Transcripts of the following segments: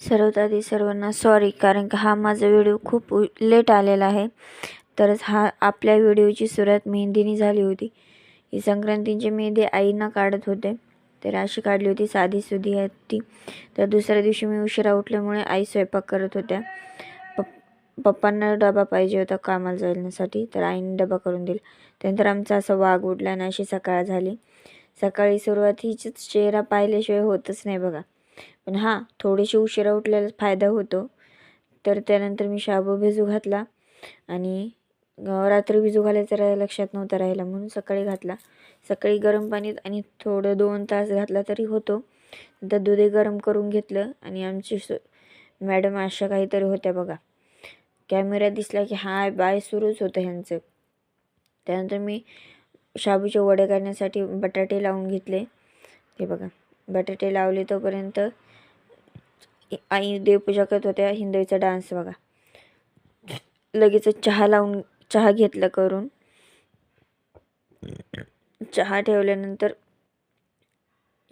सर्वात आधी सर्वांना सॉरी कारण का हा माझा व्हिडिओ खूप लेट आलेला आहे. तरच हा आपल्या व्हिडिओची सुरुवात मेहंदीने झाली होती. ही संक्रांतीची मेहंदी आईनं काढत होते. तर अशी काढली होती साधी सुधी आहे ती तर दुसऱ्या दिवशी मी उशिरा उठल्यामुळे आई स्वयंपाक करत होत्या. पप पप्पांना डबा पाहिजे होता कामाला जाण्यासाठी तर आईने डबा करून दिला. त्यानंतर आमचा असा वाघ उठला आणि अशी सकाळ झाली. सकाळी सुरुवात हिचीच चेहरा पाहिल्याशिवाय होतच नाही बघा. पण हां थोडेसे उशिरा उठल्याला फायदा होतो. तर त्यानंतर मी शाबू भिजू घातला आणि रात्री भिजू घालायचं रा लक्षात नव्हतं राहिला म्हणून सकाळी घातला. सकाळी गरम पाणीत आणि थोडं दोन तास घातला तरी होतो. नंतर दुधे गरम करून घेतलं आणि आमची मॅडम अशा काहीतरी होत्या बघा. कॅमेरा दिसला की हाय बाय सुरूच होतं ह्यांचं. त्यानंतर मी शाबूचे वडे काढण्यासाठी बटाटे लावून घेतले. हे बघा. बटाटे लावले तोपर्यंत आई देवपूजा करत होत्या. हिंदवीचा डान्स बघा. लगेच चहा लावून चहा घेतला करून. चहा ठेवल्यानंतर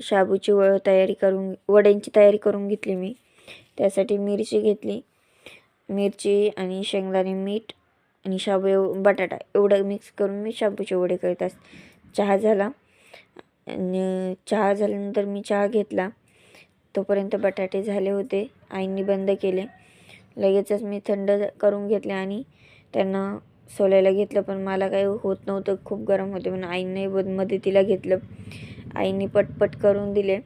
शाबूची व तयारी करून वड्यांची तयारी करून घेतली मी. त्यासाठी मिरची घेतली. मिरची आणि शेंगदाणे मीठ आणि शाबू एव बटाटा एवढं मिक्स करून मी शाबूचे वडे करत असते चहा झाला. आणि चहा झाल्यानंतर मी चहा घेतला. तोपर्यंत बटाटे झाले होते. आईंनी बंद केले. लगेचच मी थंड करून घेतले आणि त्यांना सोलायला घेतलं. पण मला काही होत नव्हतं. खूप गरम होते. म्हणून आईने ब मदतीला घेतलं. आईने पटपट करून दिले.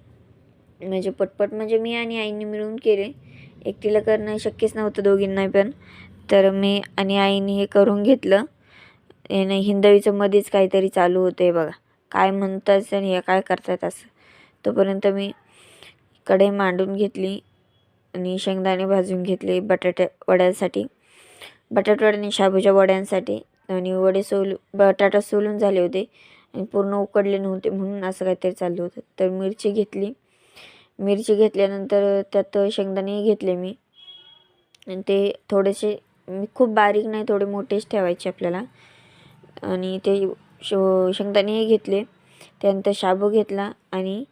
म्हणजे पटपट म्हणजे मी आणि आईने मिळून केले. एकटीला करणं शक्यच नव्हतं दोघींना पण. तर मी आणि आईने हे करून घेतलं. हिंदवीचं मध्येच काहीतरी चालू होतं आहे बघा. काय म्हणतात आणि हे काय करतात असं. तोपर्यंत मी कढई मांडून घेतली आणि शेंगदाणे भाजून घेतले बटाट्या वड्यांसाठी. बटाटा आणि शाबूच्या वड्यांसाठी आणि वडे सोल बटाटा सोलून झाले होते आणि पूर्ण उकडले नव्हते म्हणून असं काहीतरी चाललं होतं. तर मिरची घेतली. मिरची घेतल्यानंतर त्यात शेंगदाणे घेतले मी. आणि ते थोडेसे मी खूप बारीक नाही थोडे मोठेच ठेवायचे आपल्याला. आणि ते शो शेंगदाणेही घेतले त्यानंतर शाबू घेतला आणि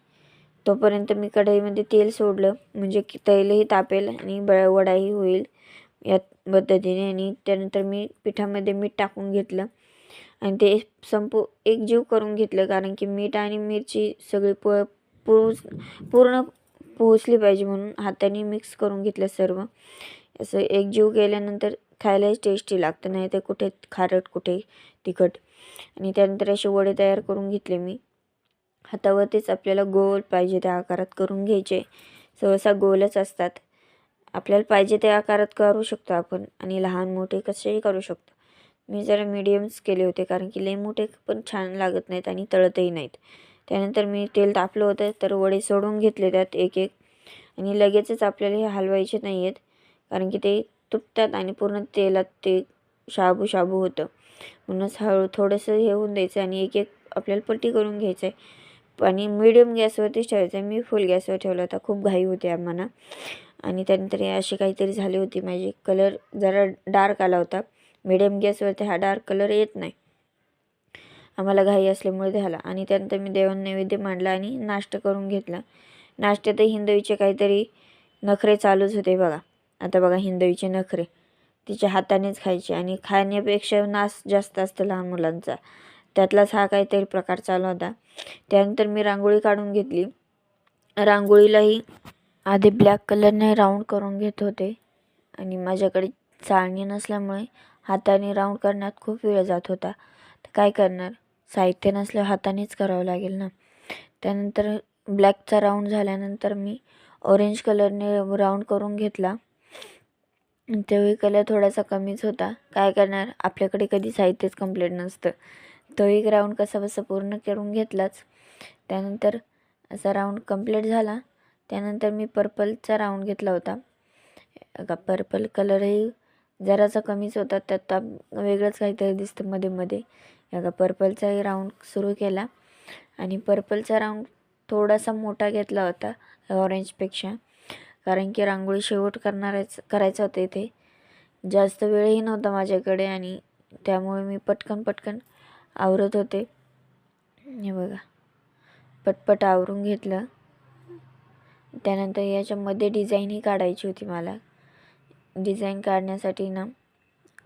तोपर्यंत मी कढईमध्ये तेल सोडलं. म्हणजे की तेलही तापेल आणि ब वडाही होईल या पद्धतीने आणि त्यानंतर मी पिठामध्ये मीठ टाकून घेतलं. आणि ते संपू एकजीव करून घेतलं कारण की मीठ आणि मिरची सगळी प पुरूच पूर्ण पोहोचली पाहिजे म्हणून हाताने मिक्स करून घेतलं सर्व. असं एकजीव केल्यानंतर खायलाही टेस्टी लागतं नाही तर कुठे खारट कुठे तिखट. आणि त्यानंतर असे वडे तयार करून घेतले मी. हातावरतीच आपल्याला गोल पाहिजे त्या आकारात करून घ्यायचे. सहसा गोलच असतात. आपल्याला पाहिजे त्या आकारात करू शकतो आपण आणि लहान मोठे कसेही करू शकतो. मी जरा मीडियम्स केले होते कारण की लई मोठे पण छान लागत नाहीत आणि तळतही नाहीत. त्यानंतर मी तेल तापलं होतं तर वडे सोडून घेतले त्यात एक एक. आणि लगेचच आपल्याला हे हलवायचे नाही आहेत कारण की ते तुटतात आणि पूर्ण तेलात ते शाबू शाबू होतं. म्हणूनच हळू थोडंसं हे होऊन द्यायचं आणि एक एक आपल्याला पट्टी करून घ्यायचं आहे. आणि मिडियम गॅसवरतीच ठेवायचं आहे. मी फुल गॅसवर ठेवला होता. खूप घाई होती आम्हाला. आणि त्यानंतर अशी काहीतरी झाली होती. माझी कलर जरा डार्क आला होता. मिडियम गॅसवरती हा डार्क कलर येत नाही. आम्हाला घाई असल्यामुळे झाला. आणि त्यानंतर मी देवान नैवेद्य मांडला आणि नाश्ता करून घेतला. नाश्त्यातही हिंदवीचे काहीतरी नखरे चालूच होते बघा. आता बघा हिंदवीचे नखरे. तिच्या हातानेच खायचे आणि खाण्यापेक्षा नास जास्त असतं लहान मुलांचा. त्यातलाच हा काहीतरी प्रकार चालू होता. त्यानंतर मी रांगोळी काढून घेतली. रांगोळीलाही आधी ब्लॅक कलरने राऊंड करून घेत होते. आणि माझ्याकडे चाळणी नसल्यामुळे हाताने राऊंड करण्यात खूप वेळ जात होता. तर काय करणार? साहित्य नसल्या हातानेच करावं लागेल ना? त्यानंतर ब्लॅकचा राऊंड झाल्यानंतर मी ऑरेंज कलरने राऊंड करून घेतला. तेव्हा कलर थोडासा कमीच होता. काय करणार? आपल्याकडे कधी साहित्यच कंप्लीट नसतं. तो एक राऊंड कसा बसा पूर्ण करून घेतलाच. त्यानंतर असा राऊंड कंप्लीट झाला. त्यानंतर मी पर्पलचा राऊंड घेतला होता. का पर्पल कलरही जरासा कमीच होता. त्यात वेगळंच काहीतरी दिसतं मध्ये मध्ये. का पर्पलचाही राऊंड सुरू केला. आणि पर्पलचा राऊंड थोडासा मोठा घेतला होता ऑरेंजपेक्षा कारण की रांगोळी शेवट करणारच करायचं होतं इथे. जास्त वेळही नव्हता माझ्याकडे आणि त्यामुळे मी पटकन पटकन आवरत होते. हे बघा. पटपट आवरून घेतलं. त्यानंतर याच्यामध्ये डिझाईनही काढायची होती मला. डिझाईन काढण्यासाठी ना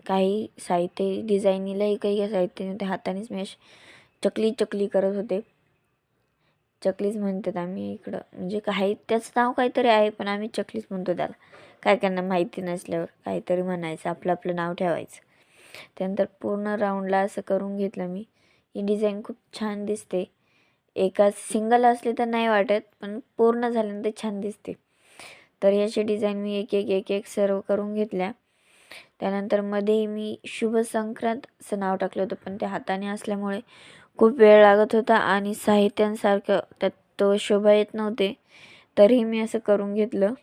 काही साहित्य डिझाईनीलाही काही साहित्य नव्हते. हातानेच मी अशी चकली चकली करत होते. चकलीच म्हणतात आम्ही इकडं. म्हणजे काही त्याचं नाव काहीतरी आहे पण आम्ही चकलीच म्हणतो त्याला. काय त्यांना माहिती नसल्यावर काहीतरी म्हणायचं आपलं आपलं नाव ठेवायचं. त्यानंतर पूर्ण राऊंडला असं करून घेतलं मी. ही डिझाईन खूप छान दिसते. एका सिंगल असले तर नाही वाटत पण पूर्ण झाल्यानंतर छान दिसते. तर याची डिझाईन मी एक एक एक एक सर्व करून घेतल्या. त्यानंतरमध्ये मी शुभ संक्रांत असं नाव टाकलं होतं पण ते हाताने असल्यामुळे खूप वेळ लागत होता आणि साहित्यांसारखं त्यात तो शोभा येत नव्हते. तरीही मी असं करून घेतलं.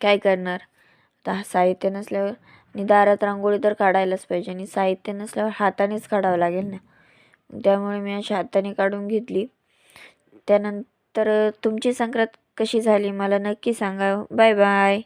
काय करणार? आता साहित्य नसल्यावर आणि दारात रांगोळी तर काढायलाच पाहिजे आणि साहित्य नसल्यावर हातानेच काढावं लागेल ना? त्यामुळे मी अशा हाताने काढून घेतली. त्यानंतर तुमची संक्रांत कशी झाली? मला नक्की सांगा. Bye bye.